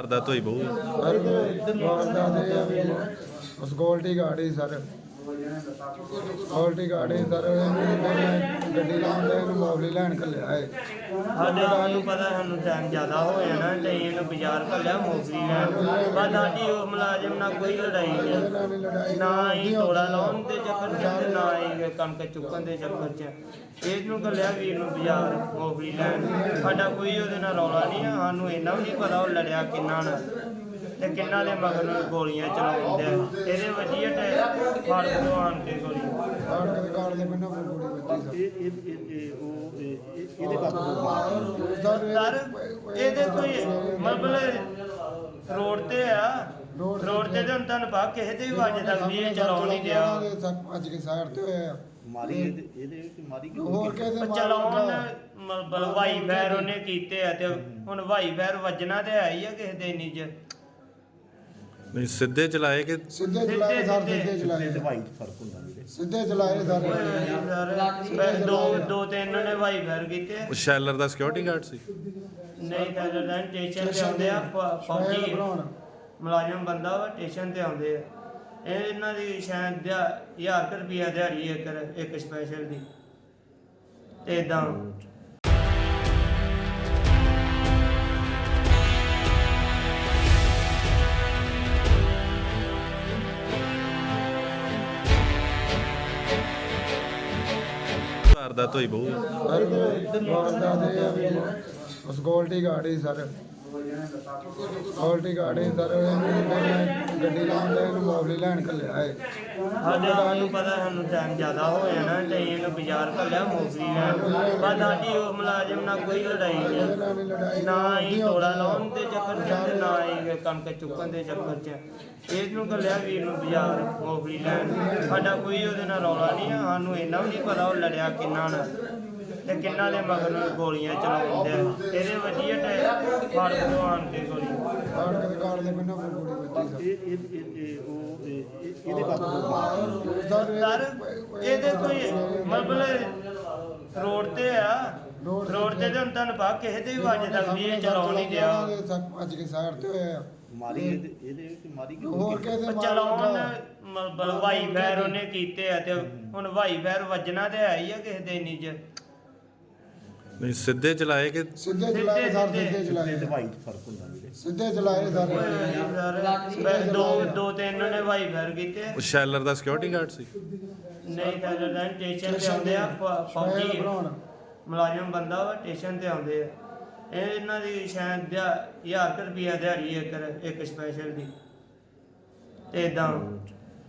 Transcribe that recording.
ਵਾਰਦਾਤ ਹੋਈ ਬਹੁ ਸਰ ਵਾਰਦਾਤ ਇਹ ਆ ਵੀ ਗੋਲਟੀ ਗਾੜੀ ਸਰ ਗੋਲਟੀ ਗਾੜੀ ਸਰ ਇਹਨੂੰ ਮੈਂ ਗੱਡੀ ਲਾਉਂਦੇ ਇਹਨੂੰ ਮੌਲੀ ਲੈਣ ਕੱਲਿਆ ਹੈ। ਸਾਡੇ ਸਾਨੂੰ ਪਤਾ ਸਾਨੂੰ ਟਾਈਮ ਜ਼ਿਆਦਾ ਹੋ ਜਾਣਾ, ਤੇ ਇਹਨੂੰ ਬਾਜ਼ਾਰ ਘੱਲਿਆ ਮੋਸਰੀ ਲੈਣ ਪਰ ਸਾਡੀ ਉਹ ਮੁਲਾਜ਼ਮ ਨਾਲ ਕੋਈ ਲੜਾਈ ਨਹੀਂ ਨਾ ਹੀ ਤੋੜਾ ਲਾਉਣ ਦੇ ਚੱਕਰ ਚ ਨਾ ਹੀ ਕਣਕ ਚੁੱਕਣ ਦੇ ਚੱਕਰ ਚ ਇਹਨੂੰ ਘੱਲਿਆ ਵੀਰ ਨੂੰ ਬਾਜ਼ਾਰ ਮੋਸਰੀ ਲੈਣ। ਸਾਡਾ ਕੋਈ ਉਹਦੇ ਨਾਲ ਰੌਲਾ ਨਹੀਂ ਆ, ਸਾਨੂੰ ਇੰਨਾ ਵੀ ਨਹੀਂ ਪਤਾ ਉਹ ਲੜਿਆ ਕਿੰਨਾ ਨਾਲ ਤੇ ਕਿੰਨਾ ਦੇ ਮਗਰ ਨੂੰ ਗੋਲੀਆਂ ਚਲਾਉਂਦੇ ਆ। ਇਹਦੇ ਵੱਜੀ ਟੈ ਫੜ ਤੋਂ ਗੋਲੀ ਕਾੜ ਦੇ ਗੋਲੀ। ਵੱਜੀ ਇਹ ਇਹ ਇਹ- ਇਹ ਉਹ ਇਹ- ਇਹ- ਇਹਦੇ ਸਰ ਕੋਈ ਮਤਲਬ ਰੋਡ ਤੇ ਆ। ਰੋਡ ਤੇ ਤੇ ਤਾਂ ਤੁਹਾਨੂੰ ਪਾ ਕਿਸੇ ਤੇ ਵੀ ਵੱਜ ਸਕਦੀ ਹੈ ਚਲਾਉਣ ਨਹੀਂ ਦਿਆ। ਅੱਜ ਕੇ ਸਾਈਡ ਤੇ ਹੋਇਆ। ਮਾਰੀ ਇਹਦੇ ਇਹਦੇ ਵਿੱਚ ਮਾਰੀ ਕਿ ਹੋਰ ਕਿਸੇ ਚਲਾਉਣ। ਮਤਲਬ ਵਾਈ ਫੈਰ ਉਹਨੇ ਕੀਤੇ ਆ ਤੇ ਹੁਣ ਵਾਈ ਫੈਰ ਵੱਜਣਾ ਤੇ ਹੈ ਹੀ ਆ ਕਿਸੇ ਦੇ ਨਹੀਂ ਚ। ਨਹੀਂ ਸਿੱਧੇ ਚਲਾਏ ਕਿ ਸਿੱਧੇ ਚਲਾਏ ਸਰ ਸਿੱਧੇ- ਚਲਾਏ। ਵਾਈਟ ਫ਼ਰਕ ਹੁੰਦਾ ਵੀਰੇ। ਸਿੱਧੇ ਚਲਾਏ ਸਰ। ਸਰ ਦੋ ਦੋ ਤਿੰਨ ਨੇ ਵਾਈ ਫੈਰ ਕੀਤੇ। ਉਹ ਸ਼ੈਲਰ ਦਾ ਸਿਕਿਉਰਿਟੀ ਗਾਰਡ ਸੀ। ਨਹੀਂ ਤਾਂ ਲੜਨ ਸਟੇਸ਼ਨ ਤੇ ਆਉਂਦੇ ਆ ਫੌਜੀ ਮੁਲਾਜ਼ਮ ਬੰਦਾ ਵਾ ਸਟੇਸ਼ਨ ਤੇ ਆਉਂਦੇ ਆ। ਇਹ ਇਹਨਾਂ ਦੀ ਸ਼ਾਇਦ 1000 ਰੁਪਿਆ ਦਿਹਾੜੀ ਇੱਕ ਇੱਕ ਸਪੈਸ਼ਲ ਦੀ। ਤੇ ਇਦਾਂ ਵਾਰਦਾਤ ਹੋਈ ਬਹੁ ਸਰ ਵਾਰਦਾਤ ਇਹ ਆ ਵੀ ਗਾੜੀ ਸਰ ਗੋਲਟੀ ਗਾੜੀ ਸਰ ਇਹਨੂੰ ਗੱਡੀ ਲਾਉਂਦੇ ਇਹਨੂੰ ਮੌਲੀ ਲੈਣ ਕੱਲਿਆ ਹੈ। ਸਾਡੇ ਸਾਨੂੰ ਪਤਾ ਸਾਨੂੰ ਟਾਈਮ ਜ਼ਿਆਦਾ ਹੋ ਜਾਣਾ ਤੇ ਇਹਨੂੰ ਬਾਜ਼ਾਰ ਘੱਲਿਆ ਮੋਸਰੀ ਲੈਣ। ਪਰ ਸਾਡੀ ਉਹ ਮੁਲਾਜ਼ਮ ਨਾਲ ਕੋਈ ਲੜਾਈ ਨਹੀਂ ਹੀ। ਨਾ ਹੀ ਤੋੜਾ ਲਾਉਣ ਦੇ ਚੱਕਰ ਚ ਨਾ ਹੀ ਕਣਕ ਚੁੱਕਣ ਦੇ ਚੱਕਰ ਚ। ਇਹਨੂੰ ਘੱਲਿਆ ਵੀਰ ਨੂੰ ਬਾਜ਼ਾਰ ਮੋਸਰੀ ਲੈਣ। ਸਾਡਾ ਕੋਈ ਉਹਦੇ ਨਾਲ ਰੌਲਾ ਨਹੀਂ ਸਾਨੂੰ ਇੰਨਾ ਵੀ ਨਹੀਂ ਪਤਾ ਉਹ ਲੜਿਆ ਕਿੰਨਾ ਨਾਲ ਤੇ ਕਿੰਨਾ ਦੇ ਮਗਰ ਨੂੰ ਗੋਲੀਆਂ ਚਲਾਉਂਦੇ ਆ? ਇਹਦੇ ਵੱਜੀ ਟੈ ਫੜ ਤੋਂ ਆਣ ਕੇ ਗੋਲੀ। ਕਾੜ ਕੇ ਕਾੜ ਦੇ ਮੈਨੂੰ ਗੋਲੀ ਵੱਜੀ ਇਹ ਇਹ ਇਹ- ਉਹ ਇਹ- ਇਹ- ਇਹਦੇ ਤੋਂ ਮਾਰ ਸਰ ਇਹਦੇ ਕੋਈ ਮਤਲਬ ਰੋਡ ਤੇ ਆ? ਰੋਡ ਤੇ ਤਾਂ ਤੁਹਾਨੂੰ ਪਾ ਕਿਸੇ ਤੇ ਵੀ ਵੱਜ ਸਕਦੀ ਹੈ ਚਲਾਉਣ ਨਹੀਂ ਦਿਆ ਅੱਜ ਕੇ ਸਾਈਡ ਤੇ ਹੋਇਆ। ਮਾਰੀ ਇਹਦੇ ਮਾਰੀ ਹੋਰ ਮਾਰ ਚਲਾਉਣ ਵਾਈ ਫੈਰ ਉਹਨੇ ਕੀਤੇ ਆ ਤੇ ਹੁਣ ਵਾਈ ਫੈਰ ਵੱਜਣਾ ਤੇ ਹੈ ਹੀ ਆ ਕਿਸੇ ਦੇ ਨਹੀਂ ਚ। ਨਹੀਂ ਸਿੱਧੇ ਚਲਾਏ ਕਿ ਸਿੱਧੇ ਚਲਾਏ ਸਰ ਸਿੱਧੇ- ਸਿੱਧੇ ਤੇ ਚਲਾਏ। ਵਾਈਟ ਫ਼ਰਕ ਹੁੰਦਾ ਵੀਰੇ। ਸਿੱਧੇ ਚਲਾਏ ਸਰ। ਸਰ। ਦੋ ਦੋ ਤਿੰਨ ਨੇ ਵਾਈ ਫੈਰ ਕੀਤੇ। ਉਹ ਸ਼ੈਲਰ ਦਾ ਸਿਕਿਉਰਿਟੀ ਗਾਰਡ ਸੀ। ਨਹੀਂ ਤਾਂ ਲੜਨ ਸਟੇਸ਼ਨ ਤੇ ਆਉਂਦੇ ਆ ਫੌਜੀ ਮੁਲਾਜ਼ਮ ਬੰਦਾ ਵਾ ਸਟੇਸ਼ਨ ਤੇ ਆਉਂਦੇ ਆ। ਇਹ ਇਹਨਾਂ ਦੀ ਸ਼ਾਇਦ 1000 ਰੁਪਿਆ ਦਿਹਾੜੀ ਇੱਕ ਇੱਕ ਸਪੈਸ਼ਲ ਦੀ। ਤੇ ਇਦਾਂ